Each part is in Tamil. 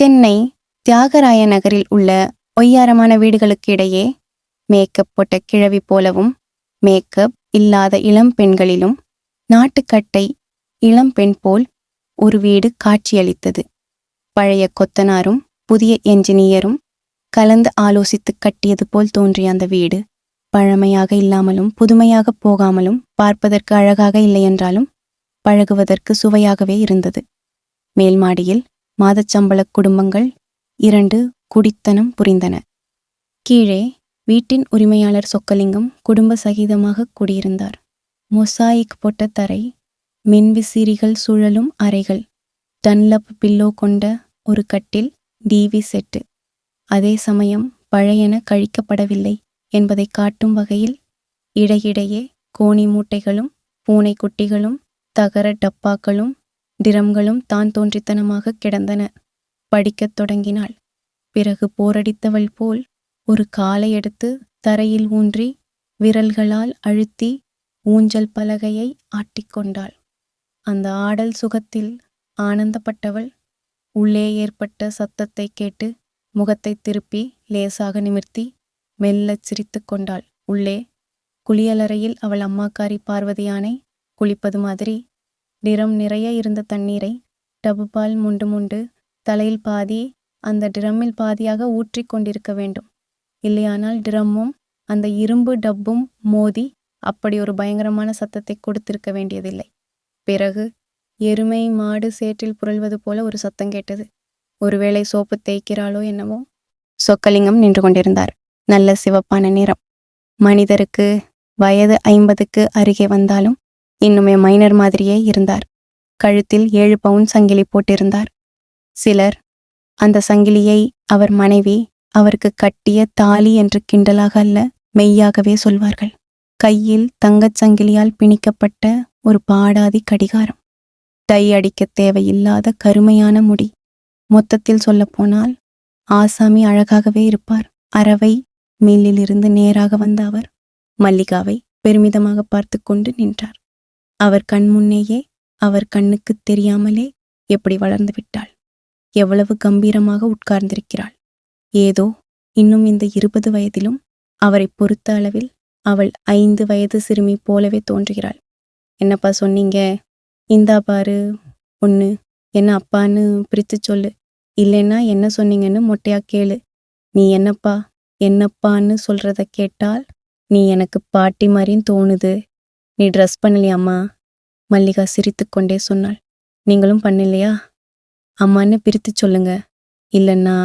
சென்னை தியாகராய நகரில் உள்ள ஒய்யாரமான வீடுகளுக்கு இடையே மேக்கப் போட்ட கிழவி போலவும் மேக்கப் இல்லாத இளம் பெண்களிலும் நாட்டுக்கட்டை இளம் பெண் போல் ஒரு வீடு காட்சியளித்தது. பழைய கொத்தனாரும் புதிய என்ஜினியரும் கலந்து ஆலோசித்து கட்டியது போல் தோன்றிய அந்த வீடு பழமையாக இல்லாமலும் புதுமையாக போகாமலும் பார்ப்பதற்கு அழகாக இல்லையென்றாலும் பழகுவதற்கு சுவையாகவே இருந்தது. மேல் மாடியில் மாதச்சம்பள குடும்பங்கள் இரண்டு குடித்தனம் புரிந்தன. கீழே வீட்டின் உரிமையாளர் சொக்கலிங்கம் குடும்ப சகிதமாக குடியிருந்தார். மொசாயிக் போட்ட தரை மின்விசிறிகள் சுழலும் அறைகள் டன்லப் பில்லோ கொண்ட ஒரு கட்டில் டிவி செட்டு. அதே சமயம் பழையன கழிக்கப்படவில்லை என்பதை காட்டும் வகையில் இடையிடையே கோணி மூட்டைகளும் பூனைக்குட்டிகளும் தகர டப்பாக்களும் டிரம்களும் தான் தோன்றித்தனமாக கிடந்தன. படிக்கத் தொடங்கினாள். பிறகு போரடித்தவள் போல் ஒரு காலை எடுத்து தரையில் ஊன்றி விரல்களால் அழுத்தி ஊஞ்சல் பலகையை ஆட்டிக்கொண்டாள் அந்த ஆடல் சுகத்தில் ஆனந்தப்பட்டவள் உள்ளே ஏற்பட்ட சத்தத்தை கேட்டு முகத்தை திருப்பி லேசாக நிமிர்த்தி மெல்லச் சிரித்துக் கொண்டாள். உள்ளே குளியலறையில் அவள் அம்மாக்காரி பார்வதியானை குளிப்பது மாதிரி டிரம் நிறைய இருந்த தண்ணீரை டபுபால் முண்டு முண்டு தலையில் பாதி அந்த டிரம்மில் பாதியாக ஊற்றி கொண்டிருக்க வேண்டும். இல்லையானால் டிரம்மும் அந்த இரும்பு டப்பும் மோதி அப்படி ஒரு பயங்கரமான சத்தத்தை கொடுத்திருக்க வேண்டியதில்லை. பிறகு எருமை மாடு சேற்றில் புரள்வது போல ஒரு சத்தம் கேட்டது. ஒருவேளை சோப்பு தேய்க்கிறாளோ என்னவோ? சொக்கலிங்கம் நின்று கொண்டிருந்தார். நல்ல சிவப்பான நிறம். மனிதருக்கு வயது ஐம்பதுக்கு அருகே வந்தாலும் இன்னுமே மைனர் மாதிரியே இருந்தார். கழுத்தில் ஏழு பவுன் சங்கிலி போட்டிருந்தார். சிலர் அந்த சங்கிலியை அவர் மனைவி அவருக்கு கட்டிய தாலி என்று கிண்டலாக அல்ல மெய்யாகவே சொல்வார்கள். கையில் தங்கச் சங்கிலியால் பிணிக்கப்பட்ட ஒரு பாடாதி கடிகாரம். டை அடிக்கத் தேவையில்லாத கருமையான முடி. மொத்தத்தில் சொல்லப்போனால் ஆசாமி அழகாகவே இருப்பார். அரவை மில்லிலிருந்து நேராக வந்த அவர் மல்லிகாவை பெருமிதமாக பார்த்து கொண்டு நின்றார். அவர் கண் முன்னேயே அவர் கண்ணுக்கு தெரியாமலே எப்படி வளர்ந்து விட்டாள்? எவ்வளவு கம்பீரமாக உட்கார்ந்திருக்கிறாள்? ஏதோ இன்னும் இந்த இருபது வயதிலும் அவரை பொறுத்த அளவில் அவள் ஐந்து வயது சிறுமி போலவே தோன்றுகிறாள். என்னப்பா சொன்னீங்க? இந்தா பாரு ஒன்று என்ன அப்பான்னு பிரித்து சொல்லு. இல்லைன்னா என்ன சொன்னீங்கன்னு மொட்டையா கேளு. நீ என்னப்பா என்னப்பான்னு சொல்றத கேட்டால் நீ எனக்கு பாட்டி மாதிரியும் தோணுது. நீ ட்ரெஸ் பண்ணலையாம்மா மல்லிகா சிரித்துக்கொண்டே சொன்னாள். நீங்களும் பண்ணலையா? அம்மான்னு பிரித்து சொல்லுங்க. இல்லைன்னா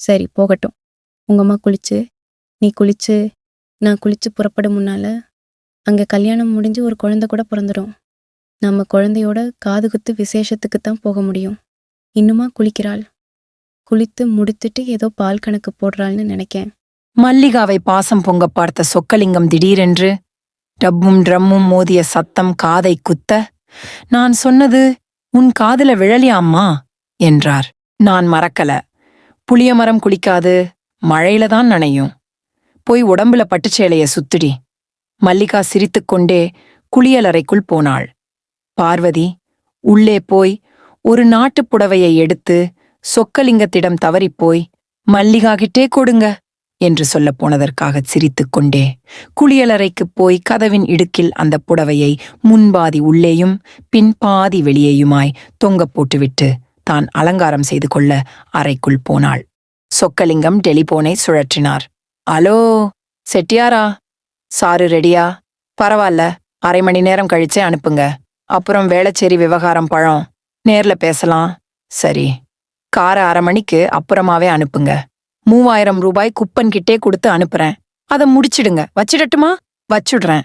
சரி போகட்டும். உங்கள் அம்மா குளிச்சு நீ குளிச்சு நான் குளிச்சு புறப்பட முன்னால அங்கே கல்யாணம் முடிஞ்சு ஒரு குழந்தை கூட பிறந்துடும் நம்ம குழந்தையோட காது குத்து விசேஷத்துக்கு தான் போக முடியும். இன்னுமா குளிக்கிறாள். குளித்து முடித்துட்டு ஏதோ பால் கணக்கு போடுறாள்னு நினைக்கேன். மல்லிகாவை பாசம் பொங்க பார்த்த சொக்கலிங்கம் திடீரென்று டப்பும் ட்ரம்மும் மோதிய சத்தம் காதை குத்த நான் சொன்னது உன் காதுல விழலியாம்மா? என்றார். நான் மறக்கல. புளியமரம் குளிக்காது மழையில தான் நனையும். போய் உடம்புல பட்டுச்சேலைய சுத்துடி. மல்லிகா சிரித்துக்கொண்டே குளியலறைக்குள் போனாள். பார்வதி உள்ளே போய் ஒரு நாட்டுப் புடவையை எடுத்து சொக்கலிங்கத்திடம் தவறிப்போய் மல்லிகா கிட்டே கொடுங்க. என்று சொல்லப் போனதற்காகச் சிரித்துக்கொண்டே குளியலறைக்குப் போய் கதவின் இடுக்கில் அந்த புடவையை முன்பாதி உள்ளேயும் பின் பாதி வெளியேயுமாய் தொங்கப் போட்டுவிட்டு தான் அலங்காரம் செய்து கொள்ள அறைக்குள் போனாள். சொக்கலிங்கம் டெலிபோனை சுழற்றினார். அலோ செட்டியாரா? சாரு ரெடியா? பரவாயில்ல அரை மணி நேரம் கழிச்சே அனுப்புங்க. அப்புறம் வேளச்சேரி விவகாரம் பழம். நேர்ல பேசலாம். சரி. காரை அரை மணிக்கு அப்புறமாவே அனுப்புங்க. மூவாயிரம் ரூபாய் குப்பன் கிட்டே கொடுத்து அனுப்புறேன். அதை முடிச்சிடுங்க. வச்சிடட்டுமா? வச்சுடுறேன்.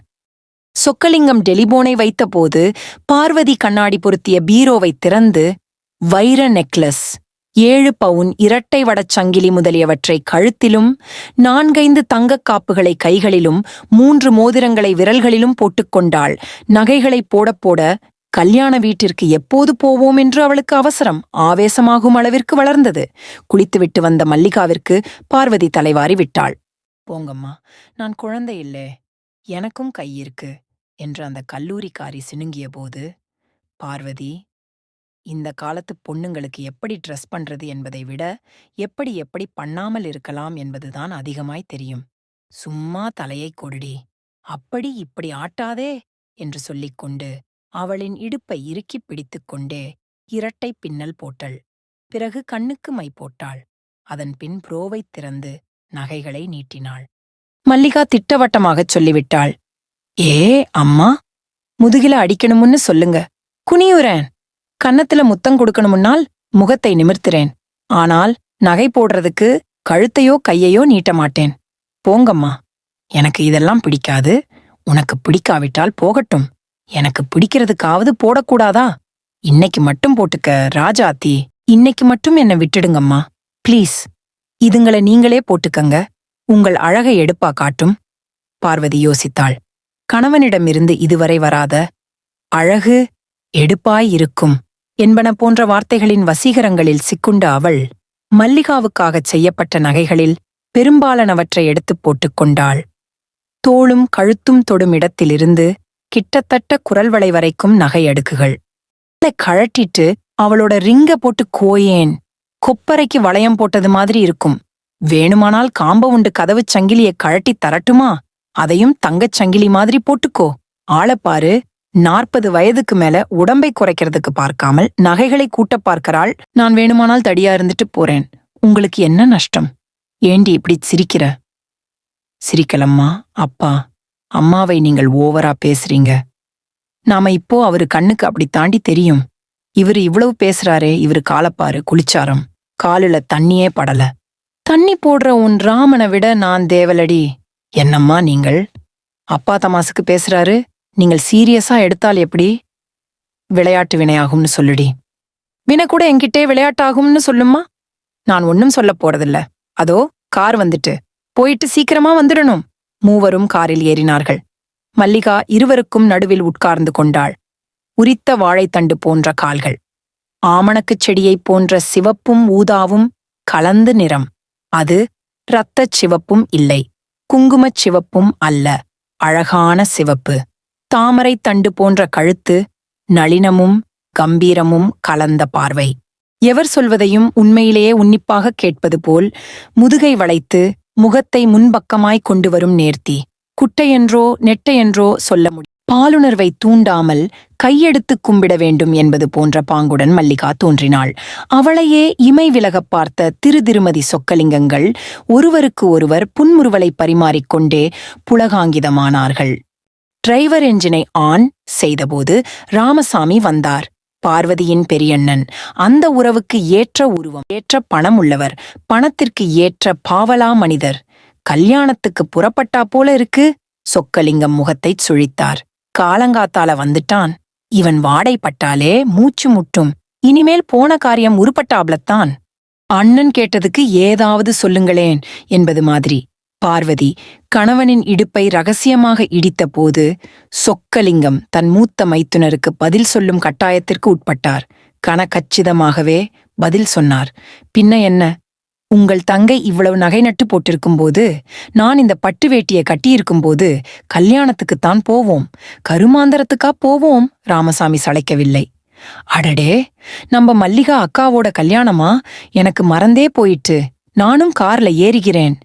சொக்கலிங்கம் டெலிபோனை வைத்தபோது பார்வதி கண்ணாடி பொருத்திய பீரோவை திறந்து வைர நெக்லஸ் ஏழு பவுன் இரட்டை வடச் சங்கிலி முதலியவற்றை கழுத்திலும் நான்கைந்து தங்கக் காப்புகளை கைகளிலும் மூன்று மோதிரங்களை விரல்களிலும் போட்டுக்கொண்டாள் நகைகளை போட போட கல்யாண வீட்டிற்கு எப்போது போவோம் என்று அவளுக்கு அவசரம் ஆவேசமாகும் அளவிற்கு வளர்ந்தது. குளித்துவிட்டு வந்த மல்லிகாவிற்கு பார்வதி தலைவாரி விட்டாள். போங்கம்மா நான் குழந்தை இல்லே எனக்கும் கை இருக்கு என்று அந்த கல்லூரிக்காரி சினுங்கிய போது பார்வதி இந்த காலத்து பொண்ணுங்களுக்கு எப்படி ட்ரெஸ் பண்றது என்பதை விட எப்படி எப்படி பண்ணாமல் இருக்கலாம் என்பதுதான் அதிகமாய் தெரியும். சும்மா தலையை கொடுடி அப்படி இப்படி ஆட்டாதே என்று சொல்லிக்கொண்டு அவளின் இடுப்பை இறுக்கிப் பிடித்துக்கொண்டே இரட்டை பின்னல் போட்டள். பிறகு கண்ணுக்கு மை போட்டாள். அதன் பின் புரோவைத் திறந்து நகைகளை நீட்டினாள். மல்லிகா திட்டவட்டமாகச் சொல்லிவிட்டாள். ஏ அம்மா முதுகில அடிக்கணும்னு சொல்லுங்க. குனியுறேன். கன்னத்துல முத்தம் கொடுக்கணுமுன்னால் முகத்தை நிமிர்த்துறேன். ஆனால் நகை போடுறதுக்கு கழுத்தையோ கையையோ நீட்ட மாட்டேன். போங்கம்மா. எனக்கு இதெல்லாம் பிடிக்காது. உனக்கு பிடிக்காவிட்டால் போகட்டும். எனக்கு பிடிக்கிறதுக்காவது போடக்கூடாதா? இன்னைக்கு மட்டும் போட்டுக்க ராஜாத்தி. இன்னைக்கு மட்டும் என்ன விட்டுடுங்கம்மா. ப்ளீஸ். இதுங்களை நீங்களே போட்டுக்கங்க. உங்கள் அழகை எடுப்பா காட்டும். பார்வதி யோசித்தாள். கணவனிடமிருந்து இதுவரை வராத அழகு எடுப்பாய் இருக்கும் என்பன போன்ற வார்த்தைகளின் வசீகரங்களில் சிக்குண்ட அவள் மல்லிகாவுக்காகச் செய்யப்பட்ட நகைகளில் பெரும்பாலானவற்றை எடுத்துப் போட்டுக் கொண்டாள். தோளும் கழுத்தும் தொடும் இடத்திலிருந்து கிட்டத்தட்ட குரல் வளை வரைக்கும் நகை அடுக்குகள் கழட்டிட்டு அவளோட ரிங்க போட்டு கோயேன். கொப்பரைக்கு வளையம் போட்டது மாதிரி இருக்கும். வேணுமானால் காம்பவுண்டு கதவுச் சங்கிலிய கழட்டி தரட்டுமா? அதையும் தங்கச் சங்கிலி மாதிரி போட்டுக்கோ. ஆளப்பாரு நாற்பது வயதுக்கு மேல உடம்பை குறைக்கிறதுக்கு பார்க்காமல் நகைகளை கூட்ட பார்க்கறாள். நான் வேணுமானால் தடியா இருந்துட்டு போறேன். உங்களுக்கு என்ன நஷ்டம்? ஏண்டி இப்படி சிரிக்கிற? சிரிக்கலம்மா அப்பா. அம்மாவை நீங்கள் ஓவரா பேசுறீங்க. நாம இப்போ அவரு கண்ணுக்கு அப்படி தாண்டி தெரியும். இவர் இவ்வளவு பேசுறாரே இவரு காலப்பாரு குளிச்சாரம். காலில தண்ணியே படல. தண்ணி போடுற உன் ராமனை விட நான் தேவலடி. என்னம்மா நீங்கள்? அப்பா தமாசுக்கு பேசுறாரு நீங்கள் சீரியஸா எடுத்தால் எப்படி? விளையாட்டு வினையாகும்னு சொல்லுடி. வினை கூட என்கிட்டே விளையாட்டாகும்னு சொல்லும்மா நான் ஒன்னும் சொல்ல போறதில்ல. அதோ கார் வந்துட்டு. போயிட்டு சீக்கிரமா வந்துடணும். மூவரும் காரில் ஏறினார்கள். மல்லிகா இருவருக்கும் நடுவில் உட்கார்ந்து கொண்டாள். உரித்த வாழைத்தண்டு போன்ற கால்கள். ஆமணக்குச் செடியைப் போன்ற சிவப்பும் ஊதாவும் கலந்து நிறம். அது இரத்தச் சிவப்பும் இல்லை. குங்குமச் சிவப்பும் அல்ல. அழகான சிவப்பு. தாமரைத் தண்டு போன்ற கழுத்து நளினமும் கம்பீரமும் கலந்த பார்வை. எவர் சொல்வதையும் உண்மையிலேயே உன்னிப்பாகக் கேட்பது போல் முதுகை வளைத்து முகத்தை முன்பக்கமாய் கொண்டு வரும் நேர்த்தி. குட்டையென்றோ நெட்டையென்றோ சொல்ல முடியும் பாலுணர்வை தூண்டாமல் கையெடுத்து கும்பிட வேண்டும் என்பது போன்ற பாங்குடன் மல்லிகா தோன்றினாள். அவளையே இமை விலகப் பார்த்த திரு திருமதி சொக்கலிங்கங்கள் ஒருவருக்கு ஒருவர் புன்முறுவலை பரிமாறிக்கொண்டே புலகாங்கிதமானார்கள். டிரைவர் என்ஜினை ஆன் செய்தபோது ராமசாமி வந்தார். பார்வதியின் பெரியண்ணன். அந்த உறவுக்கு ஏற்ற உருவம் ஏற்ற பணம் உள்ளவர். பணத்திற்கு ஏற்ற பாவலா மனிதர். கல்யாணத்துக்கு புறப்பட்டா போல இருக்கு. சொக்கலிங்கம் முகத்தைச் சுழித்தார். காலங்காத்தால வந்துட்டான். இவன் வாடை பட்டாலே மூச்சு முட்டும். இனிமேல் போன காரியம் உருப்பட்டாப்லத்தான். அண்ணன் கேட்டதுக்கு ஏதாவது சொல்லுங்களேன் என்பது மாதிரி. பார்வதி கணவனின் இடுப்பை ரகசியமாக இடித்தபோது சொக்கலிங்கம் தன் மூத்த மைத்துனருக்கு பதில் சொல்லும் கட்டாயத்திற்கு உட்பட்டார். கனக்கச்சிதமாகவே பதில் சொன்னார். பின்ன என்ன? உங்கள் தங்கை இவ்வளவு நகை நட்டு போட்டிருக்கும்போது நான் இந்த பட்டு வேட்டியை கட்டியிருக்கும்போது கல்யாணத்துக்குத்தான் போவோம். கருமாந்தரத்துக்கா போவோம்? ராமசாமி சளைக்கவில்லை. அடடே! நம்ம மல்லிகா அக்காவோட கல்யாணமா? எனக்கு மறந்தே போயிட்டு நானும் கார்ல ஏறுகிறேன்.